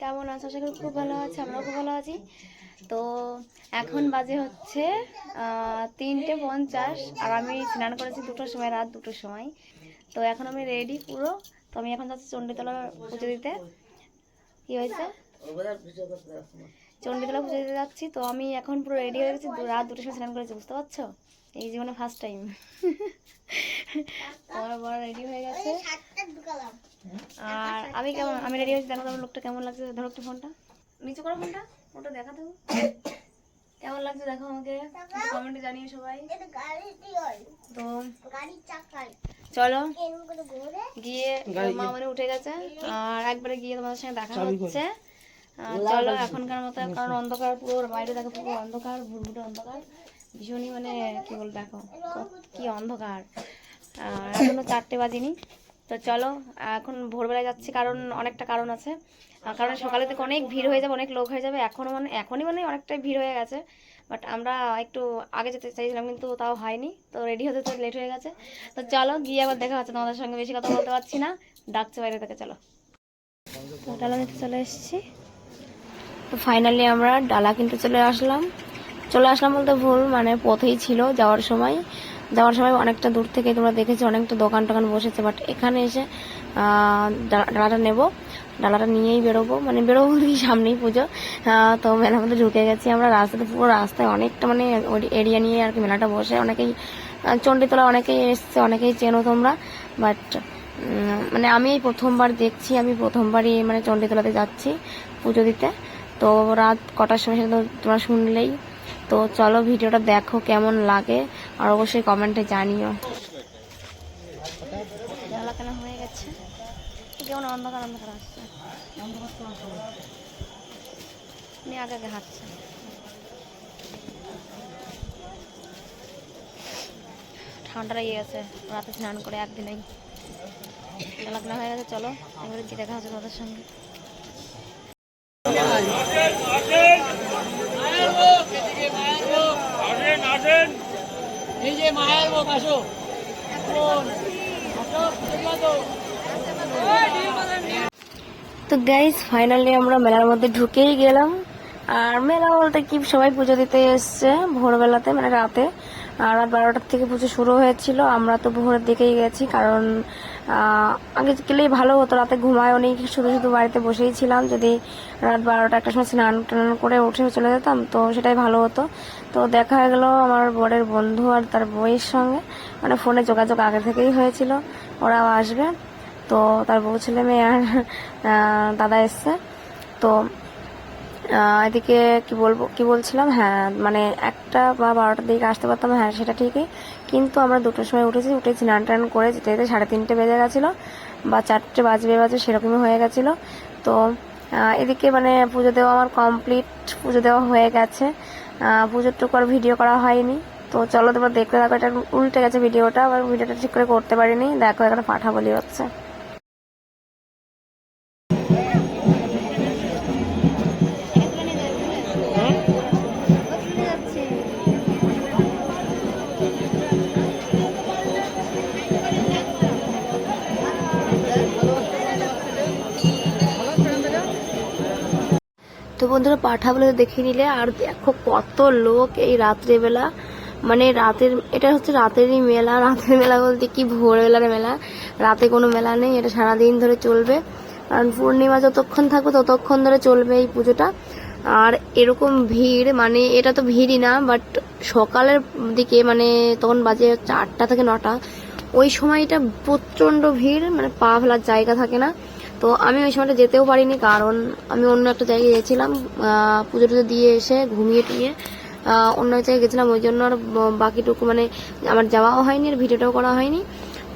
কেমন আছো? আশা করি খুব ভালো আছে আমরাও খুব ভালো আছি। তো এখন বাজে হচ্ছে তিনটে পঞ্চাশ আর আমি স্নান করেছি দুটোর সময় রাত দুটোর সময়। তো এখন আমি রেডি পুরো। তো আমি এখন যাচ্ছি চণ্ডীতলা পুজো দিতে। কি হয়েছে? চণ্ডীতলা পুজো দিতে যাচ্ছি। তো আমি এখন পুরো রেডি হয়ে গেছি। রাত দুটোর সময় স্নান করেছি বুঝতে পারছ? এই জীবনে ফার্স্ট টাইম আমার বড় রেডি হয়ে গেছে। আর আমি কেমন আমি রেডি হয়েছি? দেখো তোমার লোকটা কেমন লাগছে? ধরো একটু ফোনটা নিচু করো ফোনটা ফোনটা দেখা দেবো। কেমন লাগছে দেখো আমাকে? কমেন্টে জানিয়ে সবাই। তো চলো গিয়ে মা মানে উঠে গেছে। আর একবারে গিয়ে তোমাদের সঙ্গে দেখা হচ্ছে। চলো এখনকার মতো কারণ অন্ধকার পুরো বাইরে দেখো পুরো অন্ধকার ভুরভুটে অন্ধকার। ভীষণই মানে কি বল দেখো কি অন্ধকার। আর এখনও চারটে বাজিনি। তো চলো, এখন ভোরবেলায় যাচ্ছি, কারণ অনেকটা কারণ আছে। কারণ সকালে থেকে অনেক ভিড় হয়ে যাবে, অনেক লোক হয়ে যাবে। এখনও মানে এখনই মানে অনেকটাই ভিড় হয়ে গেছে। বাট আমরা একটু আগে যেতে চাইছিলাম, কিন্তু তাও হয়নি। তো রেডি হতে তো লেট হয়ে গেছে। তো চলো, গিয়ে আবার দেখা হচ্ছে। তোমাদের সঙ্গে বেশি কথা বলতে পারছি না। ডাকছে বাইরে থেকে, চলো। তো ডালা নিতে চলে এসেছি। তো ফাইনালি আমরা ডালা কিনতে চলে আসলাম। চলে আসলাম বলতে ভুল মানে পথেই ছিল যাওয়ার সময়। যাওয়ার সময় অনেকটা দূর থেকে তোমরা দেখেছ অনেকটা দোকান টোকান বসেছে বাট এখানে এসে ডালাটা নেব, ডালাটা নিয়েই বেরোবো মানে বেরোবো কি সামনেই পুজো। তো মেলার মধ্যে ঢুকে গেছি আমরা, রাস্তাতে পুরো রাস্তায় অনেকটা মানে এরিয়া নিয়ে আর কি মেলাটা বসে, অনেকেই চণ্ডীতলা অনেকেই এসছে, অনেকেই চেনো তোমরা বাট মানে আমি এই প্রথমবার দেখছি, আমি প্রথমবারই মানে চণ্ডীতলাতে যাচ্ছি পুজো দিতে। তো রাত কটার সময় সেটা তোমরা শুনলেই তো চলো ভিডিওটা দেখো কেমন লাগে, আর অবশ্যই কমেন্টে জানিও। হয়ে গেছে। আসছে। আগে আগে ঠান্ডা লেগে গেছে। রাতে স্নান করে একদিনেই। হয়ে গেছে, চলো। এবারে কি দেখা হচ্ছে তোমাদের সঙ্গে। তো গাইজ ফাইনালি আমরা মেলার মধ্যে ঢুকেই গেলাম। আর মেলা বলতে কি, সবাই পুজো দিতে এসছে ভোরবেলাতে মানে রাতে। আর রাত বারোটার থেকে পুজো শুরু হয়েছিল, আমরা তো ভোরের দিকেই গেছি, কারণ আগে গেলেই ভালো হতো, রাতে ঘুমায় অনেক শুধু শুধু বাড়িতে বসেই ছিলাম। যদি রাত বারোটা একটা সময় স্নান টান করে উঠে চলে যেতাম, তো সেটাই ভালো হতো। তো দেখা গেলো আমার বরের বন্ধু আর তার বইয়ের সঙ্গে মানে ফোনে যোগাযোগ আগে থেকেই হয়েছিল, ওরাও আসবে। তো তার বউ ছেলে মেয়ে আর দাদা এসছে। তো এদিকে কি বলব, কি বলছিলাম? হ্যাঁ মানে একটা বা বারোটার দিকে আসতে পারতাম হ্যাঁ সেটা ঠিকই। কিন্তু আমরা দুটোর সময় উঠেছি, উঠে স্নান টান করে যেতে যেতে সাড়ে তিনটে বেজে গেছিল বা চারটে বাজবে, বাজে সেরকমই হয়ে গেছিল। তো এদিকে মানে পুজো দেওয়া আমার কমপ্লিট পুজো দেওয়া হয়ে গেছে। পুজোর টুকু আর ভিডিও করা হয়নি। তো চলো তোমরা দেখতে থাকো, এটা উল্টে গেছে ভিডিওটা আবার ভিডিওটা ঠিক করে করতে পারিনি। দেখো, এখানে পাঠা বলি হচ্ছে। বন্ধুরা পাঠাগুলো দেখে নিলে। আর দেখো কত লোক এই রাত্রেবেলা। মানে রাতের, এটা হচ্ছে রাতেরই মেলা। রাতের মেলা বলতে কি? ভোরবেলার মেলা। রাতে কোনো মেলা নেই, এটা সারাদিন ধরে চলবে। কারণ পূর্ণিমা যতক্ষণ থাকবে ততক্ষণ ধরে চলবে এই পুজোটা। আর এরকম ভিড় মানে এটা তো ভিড়ই না বাট সকালের দিকে মানে তখন বাজে আটটা থেকে নটা, ওই সময়টা প্রচণ্ড ভিড় মানে পা ফেলার জায়গা থাকে না। তো আমি ওই সময়টা যেতেও পারিনি, কারণ আমি অন্য একটা জায়গায় গেছিলাম পুজো টুজো দিয়ে এসে ঘুমিয়ে টুমিয়ে অন্য জায়গায় গেছিলাম, ওই জন্য আর বাকিটুকু মানে আমার যাওয়াও হয়নি, আর ভিডিওটাও করা হয়নি।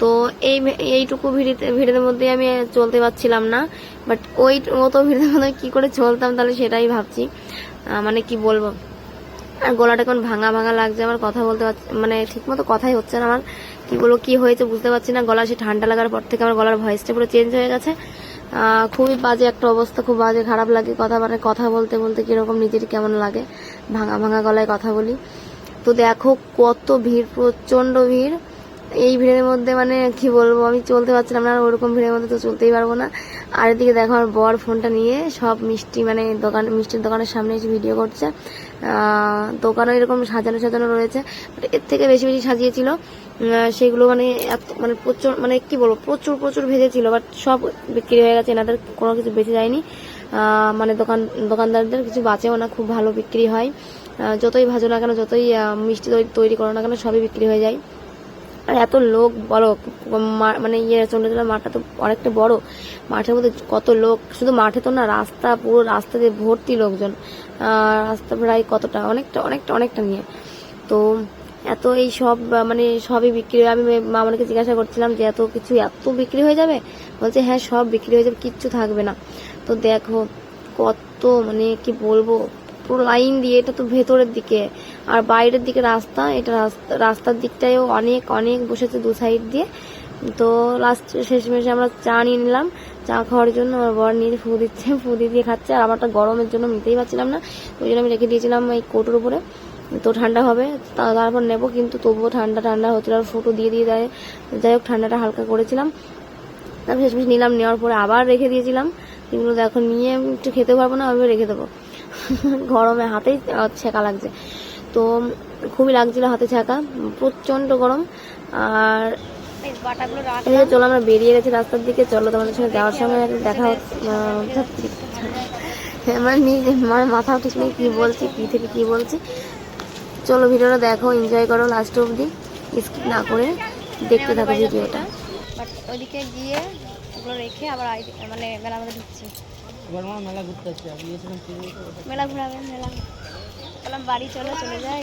তো এই এইটুকু ভিড়িতে ভিড়ের মধ্যে আমি চলতে পারছিলাম না বাট ওই মতো ভিড়ের মধ্যে কী করে চলতাম তাহলে সেটাই ভাবছি। মানে কি বলব? আর গলাটা এখন ভাঙা ভাঙা লাগছে, আমার কথা বলতে মানে ঠিকমতো কথাই হচ্ছে না আমার। কী বলব, কী হয়েছে বুঝতে পারছি না, গলা সে ঠান্ডা লাগার পর থেকে আমার গলার ভয়েসটা পুরো চেঞ্জ হয়ে গেছে। খুবই বাজে একটা অবস্থা, খুব বাজে, খারাপ লাগে কথা মানে কথা বলতে বলতে কীরকম নিজের কেমন লাগে। ভাঙা ভাঙা গলায় কথা বলি। তো দেখো কত ভিড় প্রচণ্ড ভিড়। এই ভিড়ের মধ্যে মানে কি বলব, আমি চলতে পারছিলাম না, আর ওরকম ভিড়ের মধ্যে তো চলতেই পারব না। আর এদিকে দেখো আমার বর ফোনটা নিয়ে সব মিষ্টি মানে দোকান, মিষ্টির দোকানের সামনে এসে ভিডিও করছে। দোকানও এরকম সাজানো সাজানো রয়েছে এর থেকে বেশি বেশি সাজিয়েছিল। সেগুলো মানে এত মানে প্রচুর মানে কি বলব, প্রচুর প্রচুর ভেজেছিল বাট সব বিক্রি হয়ে গেছে, এনাদের কোনো কিছু বেঁচে যায়নি। মানে দোকান, দোকানদারদের কিছু বাঁচেও না, খুব ভালো বিক্রি হয়। যতই ভাজো না কেন, যতই মিষ্টি তৈরি করো না কেন, সবই বিক্রি হয়ে যায়। আর এত লোক বলো মানে ইয়ে চন্দ্রতলা মাঠটা তো অনেকটা বড়। মাঠের মধ্যে কত লোক, শুধু মাঠে তো না, রাস্তা, পুরো রাস্তা দিয়ে ভর্তি লোকজন। রাস্তা প্রায় কতটা? অনেকটা অনেকটা অনেকটা নিয়ে। তো এত এই সব মানে সবই বিক্রি হয়। আমি মামাকে জিজ্ঞাসা করছিলাম যে এত কিছু, এত বিক্রি হয়ে যাবে? বলছে হ্যাঁ সব বিক্রি হয়ে যাবে, কিচ্ছু থাকবে না। তো দেখো কত মানে কি বলব? পুরো লাইন দিয়ে এটা তো ভেতরের দিকে। আর বাইরের দিকে রাস্তা, এটা রাস্তা- রাস্তার দিকটায়ও অনেক অনেক বসেছে দু সাইড দিয়ে। তো লাস্ট শেষমেশে আমরা চা নিয়ে নিলাম। চা খাওয়ার জন্য আমার বর নিয়ে ফু দিচ্ছে, ফু দিয়ে খাচ্ছে। আর আমারটা গরমের জন্য নিতেই পারছিলাম না ওই জন্য আমি রেখে দিয়েছিলাম এই কোটোর উপরে। তো ঠান্ডা হবে তারপর নেব, কিন্তু তবুও ঠান্ডা ঠান্ডা হচ্ছিল আর ফুটো দিয়ে দিয়ে দেয় যাই হোক, ঠান্ডাটা হালকা করেছিলাম। তারপর শেষমেশ নিলাম, নেওয়ার পরে আবার রেখে দিয়েছিলাম। এগুলো দেখো, নিয়ে একটু খেতে পারব না আমি রেখে দেবো। গরমে হাতেই ছেঁকা লাগছে। তো খুবই লাগছিল হাতে ছাকা প্রচণ্ড গরম। আর চলো আমরা বেরিয়ে গেছি রাস্তার দিকে চলো তোমাদের সঙ্গে যাওয়ার সময় দেখা। আমার নিজে মানে মাথাও ঠিক নেই কি বলছি কি থেকে কি বলছি। চলো ভিডিওটা দেখো এনজয় করো লাস্ট অবধি। স্কিপ না করে দেখতে থাকো ভিডিওটা। বাট ওইদিকে গিয়ে ওগুলো রেখে আবার মানে মধ্যে ঢুকছি। এবার আমার মেলা ঘুরতে আসছে আমি গিয়েছিলাম মেলা ঘোরাবে মেলা। বললাম বাড়ি চলো চলে যাই।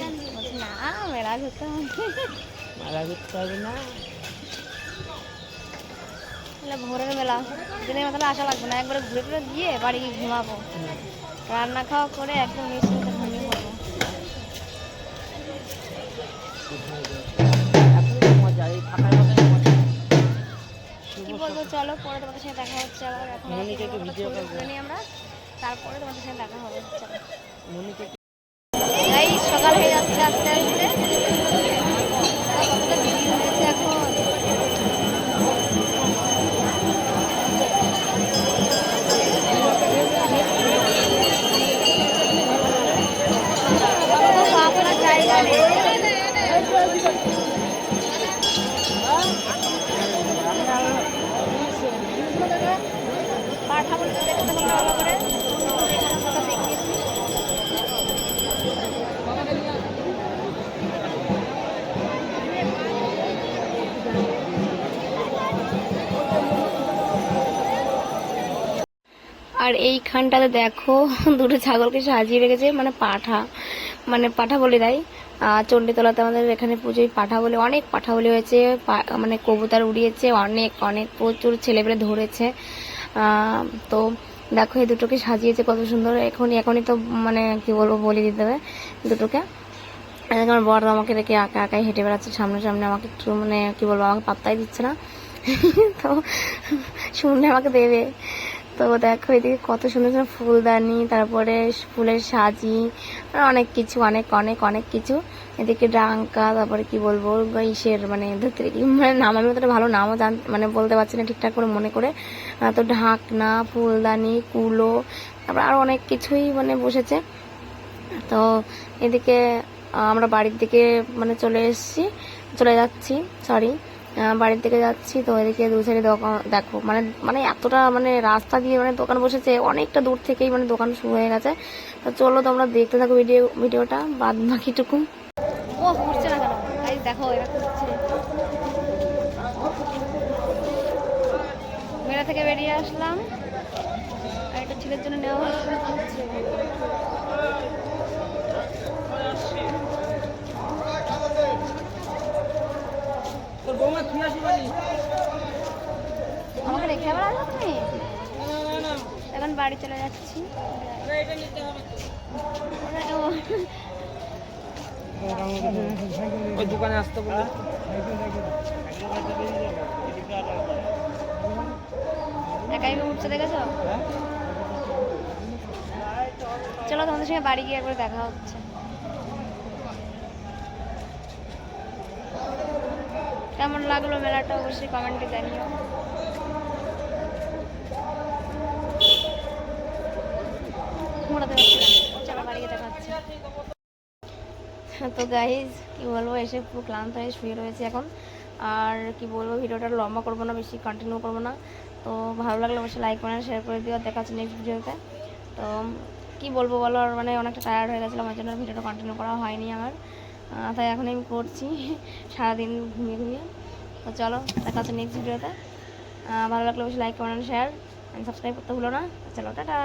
না মেলা ঘুরতে হবে মেলা ঘুরতে হবে না? ভোরের মেলা দিনের মাথায় আসা লাগবে না। একবারে ঘুরে টুরে গিয়ে বাড়ি গিয়ে ঘুমাবো। রান্না খাওয়া করে একদম নিশ্চিন্তে ঘুমিয়ে পড়ব। মজা এই ফাঁকার মধ্যে মজা কি বলব চলো পরে তোমাদের সাথে দেখা হচ্ছে আবার। এখন ভিডিও। তুলে নিই আমরা। তারপরে তোমাদের সাথে দেখা হবে চলো। সকাল হয়ে যাচ্ছে আস্তে আস্তে। আর এইখানটাতে দেখো, দুটো ছাগলকে সাজিয়ে রেখেছে মানে পাঠা। মানে পাঠা বলে দেয়। চণ্ডীতলাতে আমাদের এখানে পুজোয় পাঠা বলে, অনেক পাঠা বলে হয়েছে। মানে কবুতর উড়িয়েছে, অনেক অনেক প্রচুর ছেলেপেলে ধরেছে। তো দেখো, এই দুটোকে সাজিয়েছে, কত সুন্দর। এখনই এখনই তো মানে কি বলব, বলে দিতে হবে দুটোকে। আমার বড় আমাকে রেখে একা একাই হেঁটে বেড়াচ্ছে সামনে সামনে আমাকে একটু মানে কি বলব, আমাকে পাত্তাই দিচ্ছে না। তো শুনলে আমাকে দেবে। তো দেখো এদিকে কত সুন্দর সুন্দর ফুলদানি, তারপরে ফুলের সাজি, অনেক কিছু, অনেক অনেক অনেক কিছু। এদিকে ডাঙ্কা, তারপরে কি বলব, ইসের মানে ধরতে মানে নাম আমি অতটা ভালো নামও জান মানে বলতে পারছি না ঠিকঠাক করে মনে করে। তো ঢাকনা, ফুলদানি, কুলো, তারপর আরও অনেক কিছুই মানে বসেছে। তো এদিকে আমরা বাড়ির দিকে মানে চলে এসেছি, চলে যাচ্ছি সরি বাড়ির দিকে যাচ্ছি, তো এদিকে দু সাইডে দোকান, দেখো মানে মানে এতটা মানে রাস্তা দিয়ে মানে দোকান বসেছে, অনেকটা দূর থেকেই মানে দোকান শুরু হয়ে গেছে। তো চলো তোমরা দেখতে থাকো ভিডিও ভিডিওটা বাদ বাকিটুকু ও, ঘুরছে না কেন? দেখো, এরা মেলা থেকে বেরিয়ে আসলাম। আর একটা ছেলের জন্য নেওয়া ঘুরছে। তোর বৌমা তুই আসি বলি আমাকে রেখে আবার আসবে তুমি এখন বাড়ি চলে যাচ্ছি। ওই দোকানে আসতে বলে একাই উঠছে দেখেছ? চলো তোমাদের সঙ্গে বাড়ি গিয়ে একবার দেখা হচ্ছে। কেমন লাগল মেলাটা অবশ্যই কমেন্টে জানিও। তো গাইজ কি বলব, এসে পুরো ক্লান্ত হয়ে শুয়ে রয়েছে এখন। আর কি বলব, ভিডিওটা লম্বা করব না, বেশি কন্টিনিউ করব না। তো ভালো লাগলে অবশ্যই লাইক করে শেয়ার করে দিও। দেখা হচ্ছে নেক্সট ভিডিওতে। তো কি বলব বলো, আর মানে অনেকটা টায়ার্ড হয়ে গেছিল আমার জন্য ভিডিওটা কন্টিনিউ করা হয়নি আমার। তাই এখন আমি করছি সারাদিন ঘুমিয়ে ঘুমিয়ে। তো চলো, দেখা হচ্ছে নেক্সট ভিডিওতে ভালো লাগলে অবশ্যই লাইক কমেন্ট শেয়ার সাবস্ক্রাইব করতে ভুলো না। চলো, টাটা।